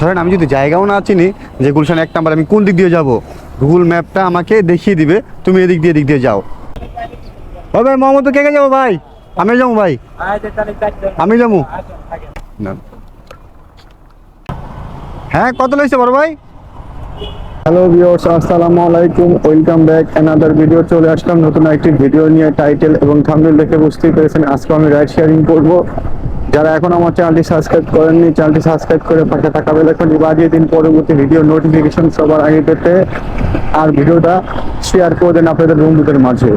ধরেন আমি যদি জায়গাও না চিনি, যে গুলশান এক নাম্বার, আমি কোন দিক দিয়ে যাব? গুগল ম্যাপটা আমাকে দেখিয়ে দিবে, তুমি এদিক দিয়ে এদিক দিয়ে যাও। ও ভাই মোহাম্মদ কে কে যাব ভাই? আমি যাব ভাই। আমি যাব। হ্যাঁ কত লইছে বড় ভাই? হ্যালো ভিউয়ার্স আসসালামু আলাইকুম। ওয়েলকাম ব্যাক অ্যানাদার ভিডিও চলে আসলাম। নতুন একটি ভিডিও নিয়ে টাইটেল এবং থাম্বনেল দেখে বুঝতেই পেরেছেন। আজকে আমি রাইড শেয়ারিং করব। যারা এখন আমার চ্যানেলটি সাবস্ক্রাইব করেননি চ্যানেলটি সাবস্ক্রাইব করে পাশে থাকা বেল আইকনটি বাজিয়ে দিন। পরবর্তী ভিডিও নোটিফিকেশন সবার আগে পেতে আর ভিডিওটা শেয়ার করে দেন আপনাদের বন্ধুদের মাঝে।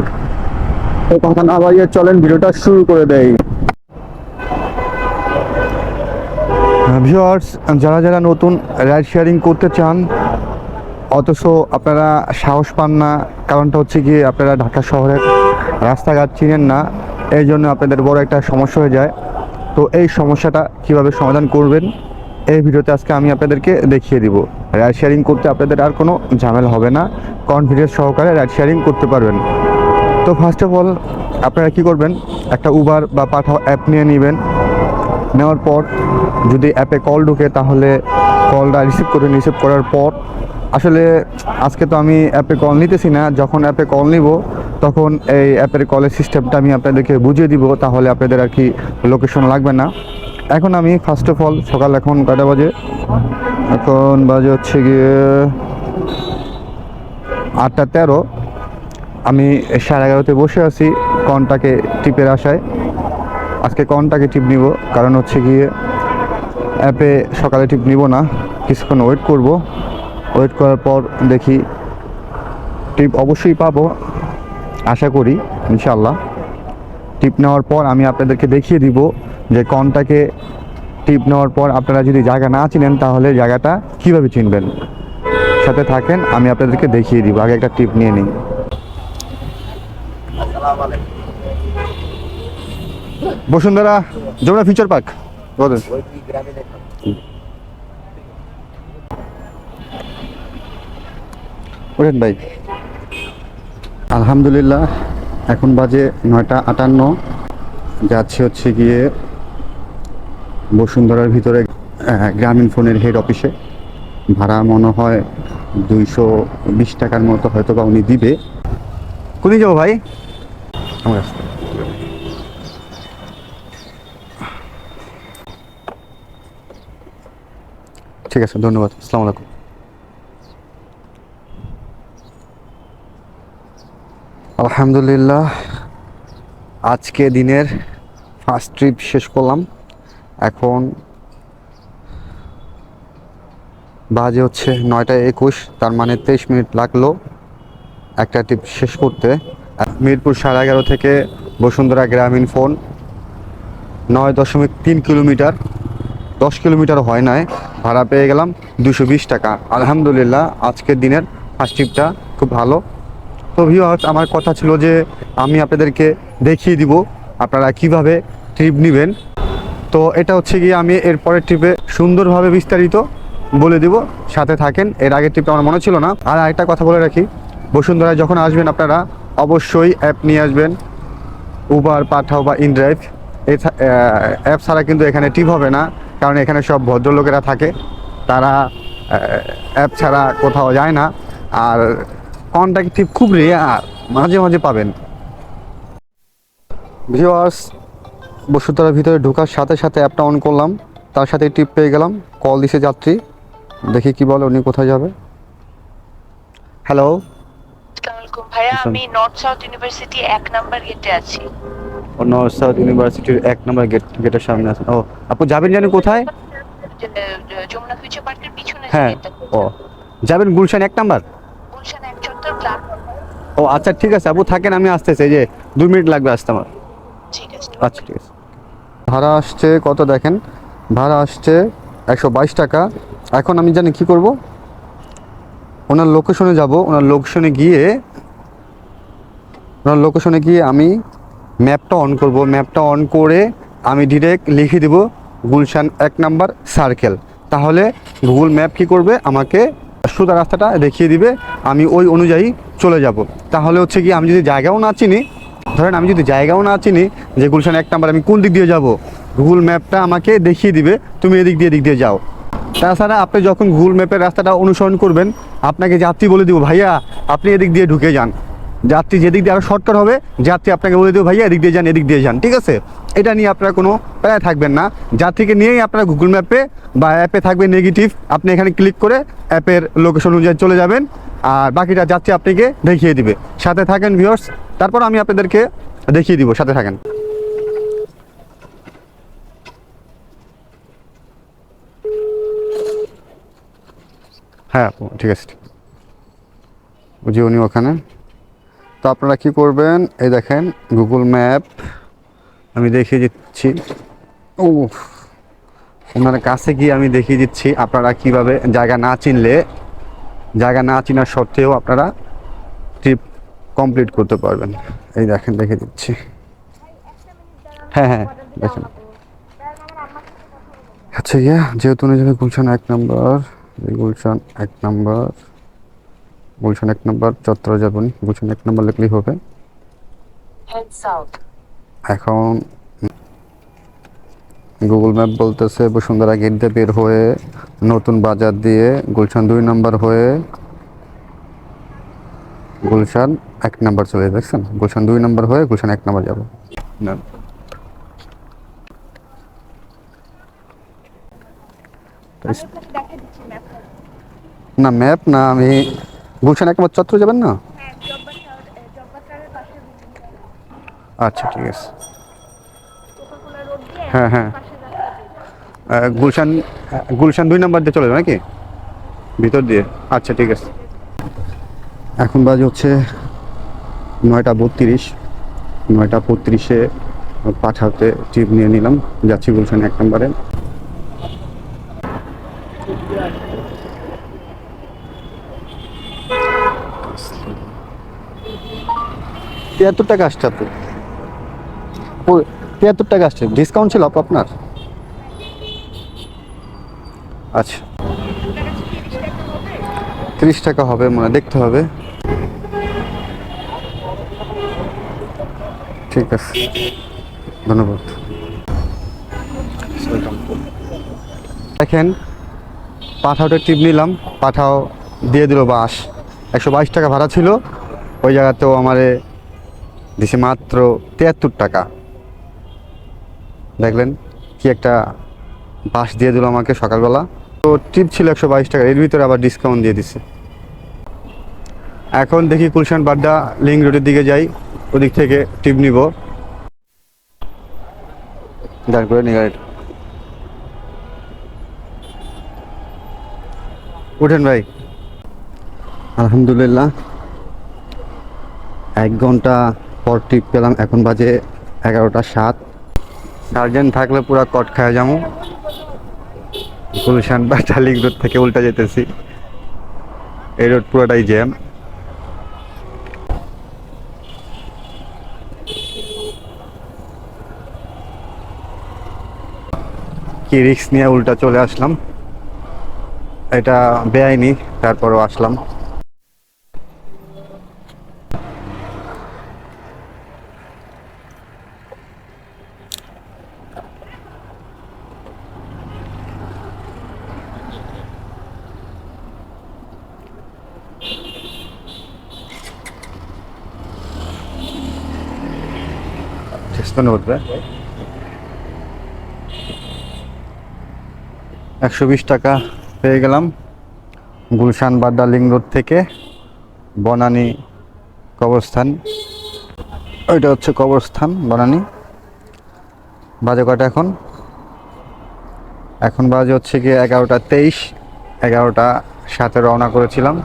তো কথা না বাজিয়ে চলেন, ভিডিওটা শুরু করে দেয় ভিউয়ার্স যারা যারা নতুন রাইড শেয়ারিং করতে চান, অথচ আপনারা সাহস পান না, কারণটা হচ্ছে কি, আপনারা ঢাকা শহরের রাস্তাঘাট চিনেন না, এই জন্য আপনাদের বড় একটা সমস্যা হয়ে যায়। তো এই সমস্যাটা কীভাবে সমাধান করবেন, এই ভিডিওতে আজকে আমি আপনাদেরকে দেখিয়ে দিব। রাইড শেয়ারিং করতে আপনাদের আর কোনো ঝামেলা হবে না কনফিডেন্স সহকারে রাইড শেয়ারিং করতে পারবেন। তো ফার্স্ট অফ অল আপনারা কি করবেন, একটা উবার বা পাঠাও অ্যাপ নিয়ে নেবেন। নেওয়ার পর যদি অ্যাপে কল ঢুকে, তাহলে কলটা রিসিভ করে রিসিভ করার পর, আসলে আজকে তো আমি অ্যাপে কল নিতেছি না, যখন অ্যাপে কল নিব তখন এই অ্যাপের কলের সিস্টেমটা আমি আপনাদেরকে বুঝিয়ে দিব, তাহলে আপনাদের আর কি লোকেশন লাগবে না। এখন আমি ফার্স্ট অফ অল সকাল এখন কটা বাজে? এখন বাজে হচ্ছে গিয়ে আটটা তেরো। আমি সাড়ে এগারোতে বসে আছি, কনটাকে টিপের আশায়। আজকে কনটাকে টিপ নিব, কারণ হচ্ছে গিয়ে অ্যাপে সকালে টিপ নিব না, কিছুক্ষণ ওয়েট করব। ওয়েট করার পর দেখি টিপ অবশ্যই পাবো। আশা করি ইনশাল্লাহ টিপ নেওয়ার পর আমি আপনাদেরকে দেখিয়ে দিব যে কনটাকে টিপ নেওয়ার পর আপনারা যদি জায়গা না চিনেন, তাহলে জায়গাটা কীভাবে চিনবেন? সাথে থাকেন, আমি আপনাদেরকে দেখিয়ে দিব। আগে একটা টিপ নিয়ে নিই। Bashundhara Jamuna future park. বলেন ওঠেন ভাই। আলহামদুলিল্লাহ, এখন বাজে নয়টা আটান্ন। যাচ্ছে হচ্ছে গিয়ে বসুন্ধরার ভিতরে গ্রামীণ ফোনের হেড অফিসে ভাড়া মনে হয় দুইশো বিশ টাকার মতো হয়তো বা উনি দিবে। কোথায় যাব ভাই। ঠিক আছে, ধন্যবাদ, আসসালামু আলাইকুম। আলহামদুলিল্লাহ, আজকে দিনের ফার্স্ট ট্রিপ শেষ করলাম। এখন বাজে হচ্ছে নয়টা একুশ, তার মানে তেইশ মিনিট লাগল একটা ট্রিপ শেষ করতে। মিরপুর সাড়ে এগারো থেকে বসুন্ধরা গ্রামীণ ফোন নয় দশমিক তিন কিলোমিটার, দশ কিলোমিটার হয় নাই, ভাড়া পেয়ে গেলাম দুশো বিশ টাকা। আলহামদুলিল্লাহ, আজকের দিনের ফার্স্ট ট্রিপটা খুব ভালো। তো ভিউয়ার্স আমার কথা ছিল যে আমি আপনাদেরকে দেখিয়ে দিব আপনারা কীভাবে ট্রিপ নেবেন। তো এটা হচ্ছে গিয়ে আমি এর পরের ট্রিপে সুন্দরভাবে বিস্তারিত বলে দিব, সাথে থাকেন। এর আগের ট্রিপটা আমার মনে ছিল না। আর আরেকটা কথা বলে রাখি বসুন্ধরায় যখন আসবেন আপনারা, অবশ্যই অ্যাপ নিয়ে আসবেন উবার পাঠাও বা ইনড্রাইভ অ্যাপ ছাড়া কিন্তু এখানে টিপ হবে না, কারণ এখানে সব ভদ্রলোকেরা থাকে। তারা অ্যাপ ছাড়া কোথাও যায় না। আর কন্ট্যাক্ট টিপ খুব রেয়ার মাঝে মাঝে পাবেন। ভিওয়ার্স বসুতলার ভিতরে ঢোকার সাথে সাথে অ্যাপটা অন করলাম। তার সাথে টিপ পেয়ে গেলাম। কল দিছে যাত্রী। দেখি কি বলে উনি কোথায় যাবে? হ্যালো ভাইয়া। আমি নর্থ সাউথ ইউনিভার্সিটি এক নাম্বার গেটে আছি। ও নর্থ সাউথ ইউনিভার্সিটির এক নম্বর গেট গেটের সামনে আছেন। ও আপু যাবেন জানেন কোথায়? যমুনা ফিউচার পার্কের পিছনে হ্যাঁ ও। যাবেন গুলশান এক নাম্বার গুলশান এক চত্বর ক্লাব ও আচ্ছা ঠিক আছে আপু থাকেন আমি আসতেছি যে দুই মিনিট লাগবে আসতে আমার। ঠিক আছে। আচ্ছা ঠিক আছে। ভাড়া আসছে কত দেখেন? ভাড়া আসছে একশো বাইশ টাকা। এখন আমি জানি কি করব? ওনার লোকেশনে যাব ওনার লোকেশনে গিয়ে ওনার লোকেশনে গিয়ে আমি ম্যাপটা অন করব। ম্যাপটা অন করে আমি ডিরেক্ট লিখে দেব গুলশান এক নাম্বার সার্কেল তাহলে গুগল ম্যাপ কি করবে? আমাকে সোজা রাস্তাটা দেখিয়ে দিবে। আমি ওই অনুযায়ী চলে যাব। তাহলে হচ্ছে কি, আমি যদি জায়গাও না চিনি, ধরেন আমি যদি জায়গাও না চিনি, যে গুলশান এক নাম্বার, আমি কোন দিক দিয়ে যাব? গুগল ম্যাপটা আমাকে দেখিয়ে দিবে, তুমি এদিক দিয়ে এদিক দিয়ে যাও। তাছাড়া আপনি যখন গুগল ম্যাপের রাস্তাটা অনুসরণ করবেন, আপনাকে যাত্রী বলে দিব, ভাইয়া, আপনি এদিক দিয়ে ঢুকে যান। যাত্রী যেদিক দিয়ে আরও শর্টকাট হবে, যাত্রী আপনাকে বলে দেবো, ভাইয়া, এদিক দিয়ে যান, এদিক দিয়ে যান। ঠিক আছে? এটা নিয়ে আপনারা কোনো প্রায় থাকবেন না। যাত্রীকে নিয়েই আপনারা গুগল ম্যাপে বা অ্যাপে থাকবে নেগেটিভ আপনি এখানে ক্লিক করে অ্যাপের লোকেশন অনুযায়ী চলে যাবেন, আর বাকিটা যাত্রী আপনাকে দেখিয়ে দিবে। সাথে থাকেন ভিউয়ার্স তারপর আমি আপনাদেরকে দেখিয়ে দিব, সাথে থাকেন। হ্যাঁ ঠিক আছে। বুঝি উনি ওখানে? তো আপনারা কি করবেন? এই দেখেন গুগল ম্যাপ আমি দেখিয়ে দিচ্ছি। ও ওনার কাছে গিয়ে আমি দেখিয়ে দিচ্ছি আপনারা কীভাবে জায়গা না চিনলে, জায়গা না চিনার সত্ত্বেও আপনারা ট্রিপ কমপ্লিট করতে পারবেন। এই দেখেন দেখে দিচ্ছি। হ্যাঁ হ্যাঁ দেখেন। আচ্ছা ইয়া, যেহেতু উনি যাবে গুলশান এক নম্বর গুলশান এক নম্বর। গুলশান এক নম্বর চত্র যাবেন গুলশান এক নম্বর লিখলেই হবে। এখন গুগল ম্যাপ বলতেছে বসুন্ধরা গেট দিয়ে বের হয়ে নতুন বাজার দিয়ে গুলশান দুই নম্বর হয়ে গুলশান এক নম্বর চলে যাবে দেখছেন? গুলশান দুই নম্বর হয়ে গুলশান এক নম্বর যাব। না। না ম্যাপ না আমি গুলশান এক নম্বর চত্র যাবেন না? আচ্ছা ঠিক আছে। হ্যাঁ হ্যাঁ। গুলশান গুলশান দুই নাম্বার দিয়ে চলে যাবে নাকি? ভিতর দিয়ে। আচ্ছা ঠিক আছে। এখন বাজে হচ্ছে নয়টা বত্রিশ। নয়টা বত্রিশে পাঠাতে ট্রিপ নিয়ে নিলাম। যাচ্ছি গুলশান এক নম্বরে। তিয়াত্তর টাকা আসছে আপু ও, তিয়াত্তর টাকা আসছে। ডিসকাউন্ট ছিল আপু আপনার? আচ্ছা। তিরিশ টাকা হবে মনে দেখতে হবে। ঠিক আছে। ধন্যবাদ। দেখেন, পাঠাওটা টিপ নিলাম, পাঠাও দিয়ে দিল বাস একশো বাইশ টাকা ভাড়া ছিল। ওই জায়গাতেও আমারে দিছে মাত্র তিয়াত্তর টাকা। দেখলেন কি একটা বাস দিয়ে দিল আমাকে সকালবেলা। তো টিপ ছিল একশো বাইশ টাকা এর ভিতরে আবার ডিসকাউন্ট দিয়ে দিছে। এখন দেখি কুলশান বাড্ডা লিঙ্ক রোডের দিকে যাই ওদিক থেকে টিপ নিব। দাঁড় করে উঠেন ভাই। আলহামদুলিল্লাহ। এক ঘণ্টা পর টিপ পেলাম, এখন বাজে এগারোটা সাত। সার্জেন্ট থাকলে পুরা কট খায় যাব। গুলশান বা টালিক রোড থেকে উল্টা যেতেছি। এই রোড পুরোটাই জ্যাম কি রিক্স নিয়ে উল্টা চলে আসলাম, এটা বেআইনি, তারপরও আসলাম। একশো বিশ টাকা পেয়ে গেলাম গুলশান বাড্ডা লিং রোড থেকে বনানী কবরস্থান। ওইটা হচ্ছে কবরস্থান, বনানী। বাজে কটা এখন? এখন বাজে হচ্ছে গিয়ে এগারোটা তেইশ, এগারোটা সাথে রওনা করেছিলাম।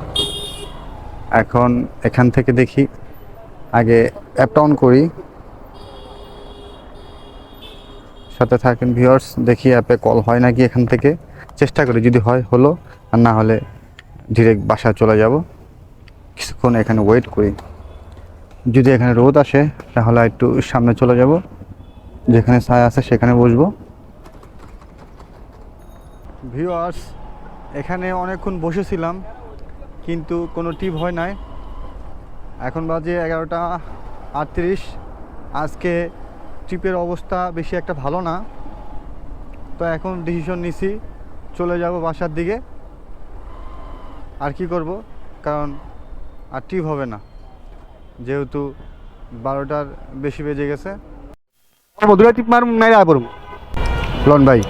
এখন এখান থেকে দেখি, আগে অ্যাপটা অন করি। সাথে থাকেন ভিউয়ার্স দেখি অ্যাপে কল হয় নাকি এখান থেকে। চেষ্টা করি যদি হয়, হলো। আর না হলে ডিরেক্ট বাসায় চলে যাব। কিছুক্ষণ এখানে ওয়েট করি। যদি এখানে রোদ আসে, তাহলে একটু সামনে চলে যাব। যেখানে ছায়া আছে, সেখানে বসবো। ভিউয়ার্স এখানে অনেকক্ষণ বসেছিলাম, কিন্তু কোনো টিপ হয় নাই। এখন বাজে এগারোটা আটত্রিশ। আজকে ট্রিপের অবস্থা বেশি একটা ভালো না। তো এখন ডিসিশন নিছি চলে যাব বাসার দিকে। আর কি করব? কারণ আর ট্রিপ হবে না। যেহেতু বারোটার বেশি বেজে গেছে। দুটা টিপ মার আয় পড়ব লন ভাই।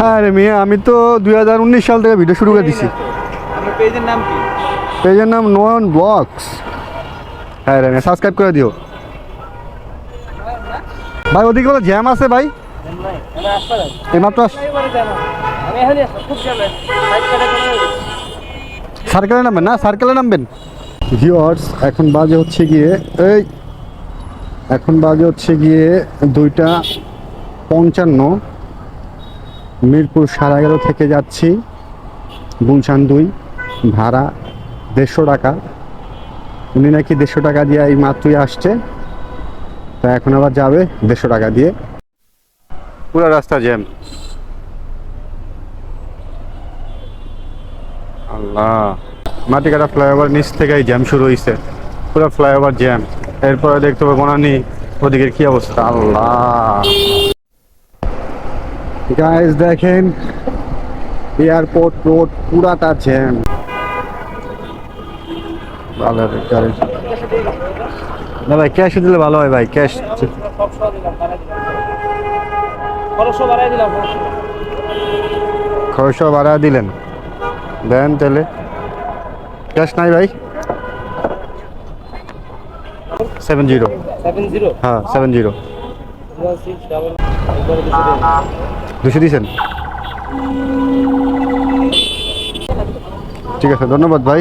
হ্যাঁ রে মেয়ে আমি তো দুই হাজার উনিশ সাল থেকে ভিডিও শুরু করে দিছি। পেজের নাম কি? পেজের নাম নয়ন ব্লগস। হ্যাঁ রে সাবস্ক্রাইব করে দিও। ভাই, ওদিকে বলে, জ্যাম আছে ভাই? এইমাত্র সার্কেলে নামবেন না? সার্কেলে নামবেন? ভিওয়ার্স এখন বাজে হচ্ছে গিয়ে, এই, এখন বাজে হচ্ছে গিয়ে দুইটা পঞ্চান্ন। মিরপুর সাড়ে এগারো থেকে যাচ্ছি। গুলশান দুই, ভাড়া দেড়শো টাকা। উনি নাকি দেড়শো টাকা দিয়ে এই মাত্রই আসছে। তা এখন আবার যাবে দেড়শো টাকা দিয়ে। পুরো রাস্তা জ্যাম। আল্লাহ। মাটিকাটা ফ্লাইওভার নিচ থেকেই জ্যাম শুরু হয়েছে পুরো ফ্লাইওভার জ্যাম। এরপরে দেখতে পাবো বনানি ওদিকের কি অবস্থা? আল্লাহ। গাইস দেখেন এয়ারপোর্ট রোড পুরাটা জ্যাম। ভালো গাড়ি। না ভাই ক্যাশ দিলে ভালো হয় ভাই ক্যাশ খরচও খরচ বাড়া দিলেন। দেন তাহলে। ক্যাশ নাই ভাই? সেভেন জিরো হ্যাঁ সেভেন জিরো দুশো দিয়েছেন? ঠিক আছে ধন্যবাদ ভাই।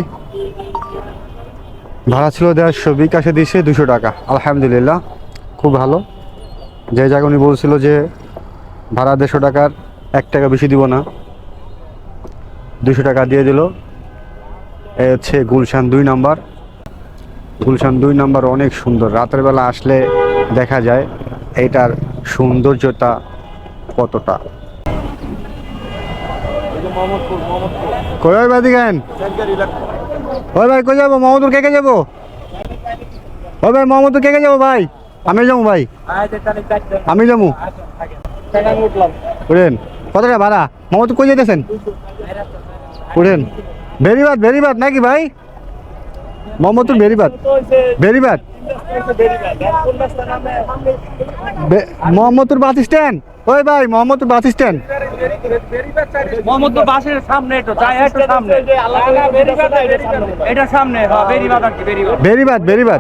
ভাড়া ছিল দেড়শো, বিকাশে দিয়েছে দুশো টাকা। আলহামদুলিল্লাহ, খুব ভালো। যে জায়গা উনি বলছিল যে ভাড়া দেড়শো টাকার এক টাকা বেশি দিব না। দুশো টাকা দিয়ে দিল। এ হচ্ছে গুলশান দুই নাম্বার। গুলশান দুই নাম্বার অনেক সুন্দর। রাতের বেলা আসলে দেখা যায় এটার সৌন্দর্যতা কতটা। কই বাদি গান ওই ভাই, কই যাব? মোহাম্মদপুর কে কে যাব? ওই ভাই মোহাম্মদপুর কে কে যাব ভাই? আমি যাব ভাই। আমি যাব। উঠেন। কত টাকা ভাড়া? মোহাম্মদপুর কই যেতেছেন উঠেন। বেরিবাদ বেরিবাদ নাকি ভাই? মোহাম্মদপুর বেরিবাদ। তো বেরিবাদ মোহাম্মদপুর বাস স্ট্যান্ড? ওই ভাই মোহাম্মদপুর বাস স্ট্যান্ড। মোহাম্মদপুর বাসের সামনে একটু যাই একটু সামনে। এটা সামনে হ্যাঁ বেরিবাদ বেরিবাদ।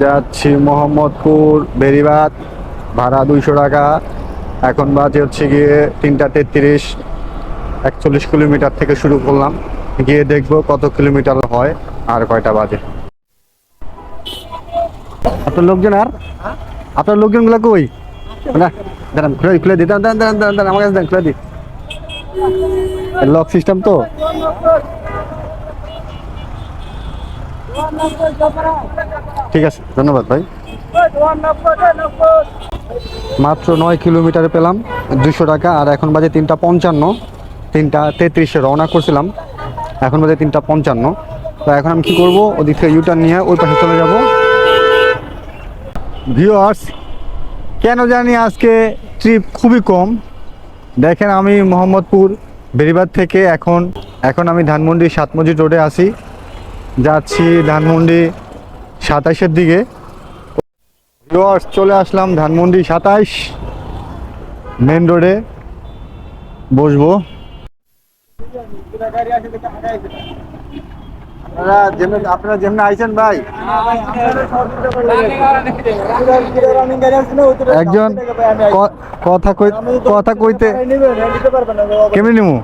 যাচ্ছি মোহাম্মদপুর বেরিবাদ ভাড়া দুইশো টাকা। এখন বাজে হচ্ছে গিয়ে তিনটা তেত্রিশ একচল্লিশ কিলোমিটার থেকে শুরু করলাম। গিয়ে দেখব কত কিলোমিটার হয় আর কয়টা বাজে। আপনার লোকজন আর? আপনার লোকজনগুলো কই? না, দাঁড়ান, খুলে খুলে দিই দাঁড়ান দাঁড়ান দাঁড়ান আমার কাছে খুলে দিই লক সিস্টেম তো? ঠিক আছে, ধন্যবাদ ভাই। মাত্র নয় কিলোমিটার পেলাম দুশো টাকা, আর এখন বাজে তিনটা পঞ্চান্ন। তিনটা তেত্রিশে রওনা করছিলাম। এখন বাজে তিনটা পঞ্চান্ন। তো এখন আমি কী করব? ওদিক থেকে ইউটার্ন নিয়ে ওই পাশে চলে যাব। ভিউয়ার্স কেন জানি আজকে ট্রিপ খুবই কম। দেখেন আমি মোহাম্মদপুর বেরিবাদ থেকে এখন এখন আমি ধানমন্ডি সাত মসজিদ রোডে আছি। যাচ্ছি ধানমন্ডি সাতাইশের দিকে। ভিউয়ার্স চলে আসলাম ধানমন্ডি সাতাইশ মেন রোডে বসবো। আপনারা যেমন আইছেন ভাই। একজন কথা কই কথা কইতে কেমনি নিমু?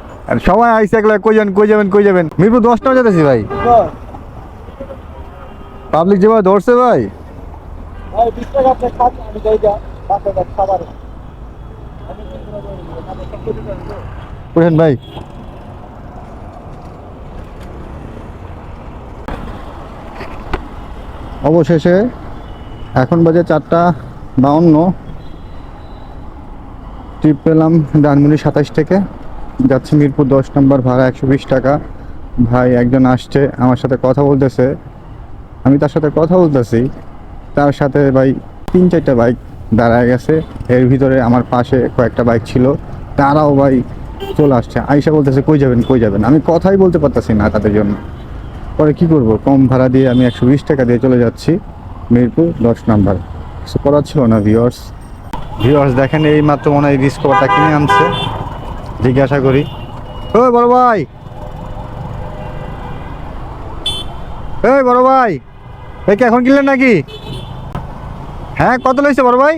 সবাই আইসে একলা, কই যাবেন কই যাবেন কই যাবেন? মিরপুর দশটা যেতেছি ভাই। পাবলিক যেভাবে ধরছে ভাই। উঠেন ভাই। অবশেষে এখন বাজে চারটা বাউন্ন। ট্রিপ পেলাম ডানমুনি সাতাশ থেকে। যাচ্ছি মিরপুর দশ নম্বর ভাড়া একশো বিশ টাকা। ভাই একজন আসছে, আমার সাথে কথা বলতেছে। আমি তার সাথে কথা বলতেছি। তার সাথে ভাই তিন চারটা বাইক দাঁড়ায় গেছে। এর ভিতরে আমার পাশে কয়েকটা বাইক ছিল। তারাও ভাই চলে আসছে। আইসা বলতেছে, কই যাবেন কই যাবেন? আমি কথাই বলতে পারতেছি না তাদের জন্য। পরে কি করব? কম ভাড়া দিয়ে আমি একশো বিশ টাকা দিয়ে চলে যাচ্ছি মিরপুর দশ নাম্বার। কিছু করার ছিল না ভিওর্স ভিওর্স দেখেন এই মাত্র মনে হয় ডিসকভারটা কিনে আনছে। জিজ্ঞাসা করি। ও বড় ভাই! এই বড় ভাই! এই কি এখন কিনলেন নাকি? হ্যাঁ কত লইছে বড় ভাই?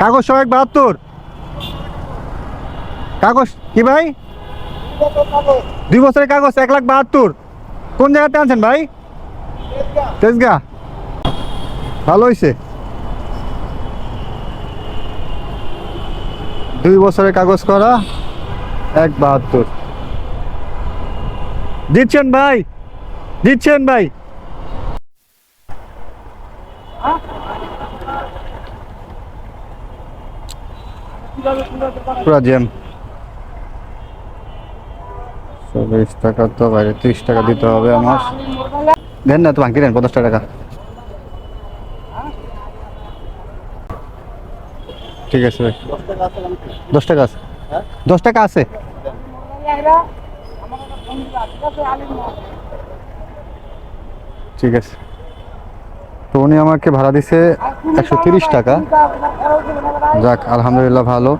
কাগজ সহ এক বাহাত্তর। কাগজ কি ভাই? দুই বছরের কাগজ, এক লাখ বাহাত্তর। কোন জায়গাতে আনছেন ভাই? তেজগা। ভালো হয়েছে দুই বছরের কাগজ করা, এক বাহাত্তর। দিচ্ছেন ভাই। দিচ্ছেন ভাই। পুরা জ্যাম। চল্লিশ টাকা তো বাইরে, ত্রিশ টাকা দিতে হবে আমার। দেন না দেন, পঞ্চাশ টাকা। ঠিক আছে ভাই দশ টাকা আছে। দশ টাকা আছে? ঠিক আছে। তো উনি আমাকে ভাড়া দিছে একশো তিরিশ টাকা। যাক, আলহামদুলিল্লাহ ভালো।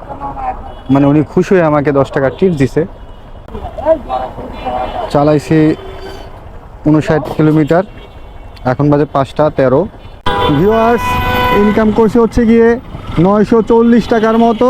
মানে উনি খুশি হয়ে আমাকে দশ টাকা টিপস দিছে। চালাইছি উনষাট কিলোমিটার। এখন বাজে পাঁচটা তেরো। ভিউয়ার্স ইনকাম করছে হচ্ছে গিয়ে নয়শো চল্লিশ টাকার মতো।